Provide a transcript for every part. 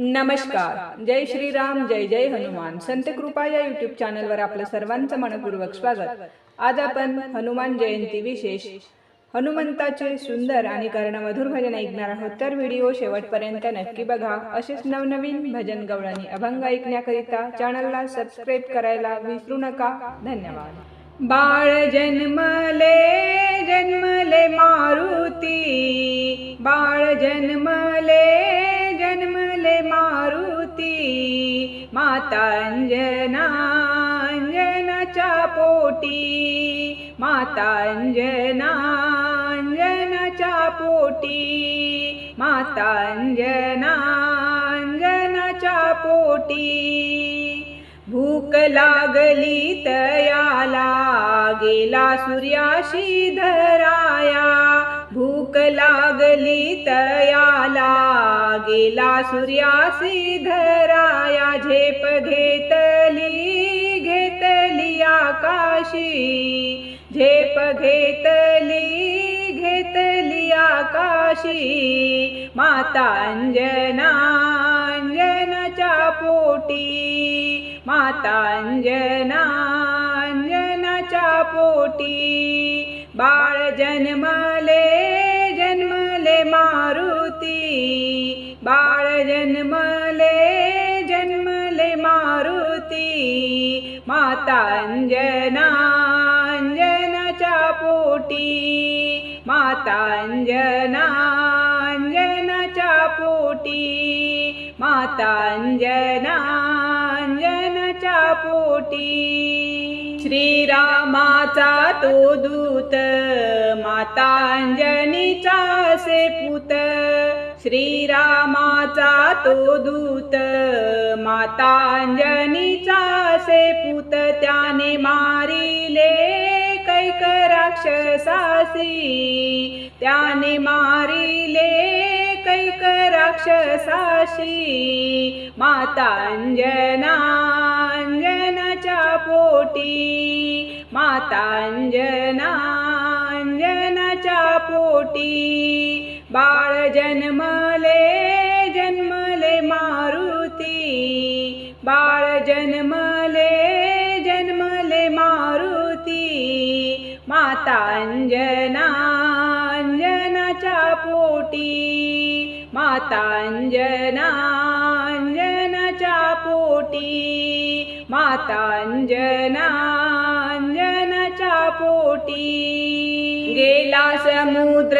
नमस्कार. जय श्रीराम जय जय हनुमान. संत कृपा या युट्यूब चॅनलवर आपलं सर्वांचं मनपूर्वक स्वागत. आज आपण हनुमान जयंती विशेष हनुमंताचे सुंदर आणि कर्णमधुर भजन ऐकणार आहोत. तर व्हिडिओ शेवटपर्यंत नक्की बघा. असेच नवनवीन भजन गवळणी अभंग ऐकण्याकरिता चॅनलला सबस्क्राईब करायला विसरू नका. धन्यवाद. बाळ जन्मले जन्मले मारुती. बाळ जन्मले जन्मले मारुती माता अंजना पोटी माता पोटी माता अंजना पोटी. भूक लागली तयाला गेला सूर्याशी धराया भूक लागली तयाला गेला सूर्यासी धराया झेप घेतली घेतली आकाशी. झेप घेतली घेतली आकाशी. माता अंजनाच्या पोटी माता अंजनाच्या पोटी. बाळ जन्मले मारुती बाळ जन्मले जन्मले मारुती. माता अंजना अंजनाच्या पोटी. माता अंजना अंजनाच्या पोटी. माता अंजना अंजनाच्या पोटी. श्रीरामाचा तो दूत माता अंजनीचा से पुत. श्रीरामाचा तो दूत मातांजनीचा से पुत त्याने मारिले कैक राक्षसासी. त्याने मारिले कैक राक्षसाशी माता अंजनाच्या पोटी मातांजना अंजनाच्या पोटी. बाळ जन्मले जन्मले मारुती. बाळ जन्मले जन्मले मारुती. माता अंजना अंजनाच्या पोटी. माता अंजना अंजनाच्या पोटी. माता अंजना अंजनाच्या पोटी. गेला समुद्र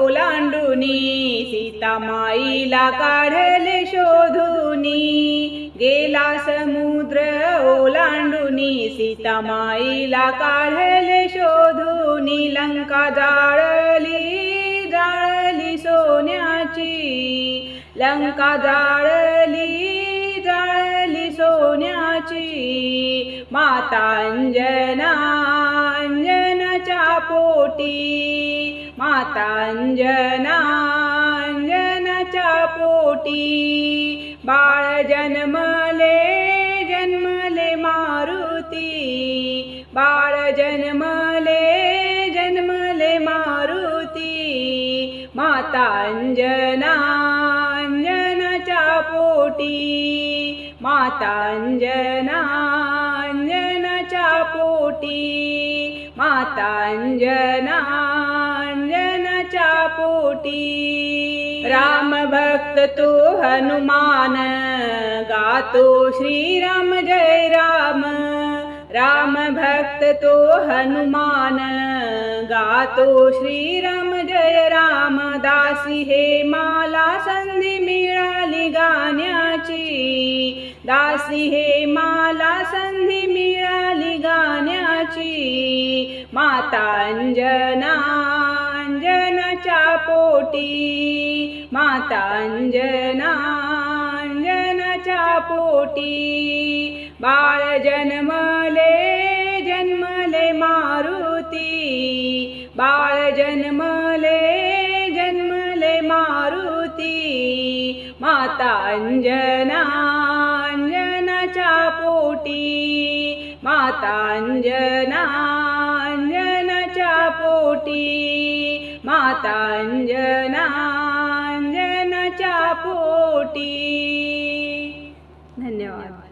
ओलांडुनी सीतामाईला काढले शोधुनी. गेला समुद्र ओलांडुनी सीतामाईला काढले शोधुनी. लंका जाळली जाळली सोन्याची. लंका जाळली जाळली सोन्याची. माता अंजना पोटी मातांजना अंजनाच्या पोटी बाळ जन्मले जन्मले मारुती. बाळ जन्मले जन्मले मारुती. माता अंजनाच्या पोटी माता पोटी माता अंजनाच्या पोटी. राम भक्त तो हनुमान गातो श्रीराम जय राम. राम भक्त तो हनुमान गातो श्रीराम जय राम. दासी हे माला संधी मिळाली गाण्याची. दासी हे माला संधी मिळाली अंजनाची माता अंजना अंजनाच्या पोटी. माता अंजना अंजनाच्या पोटी. बाळ जन्मले जन्मले मारुती. बाळ जन्मले जन्मले मारुती. माता अंजना अंजनाच्या पोटी. मातांजना पोटी. मातांजना पोटी. धन्यवाद.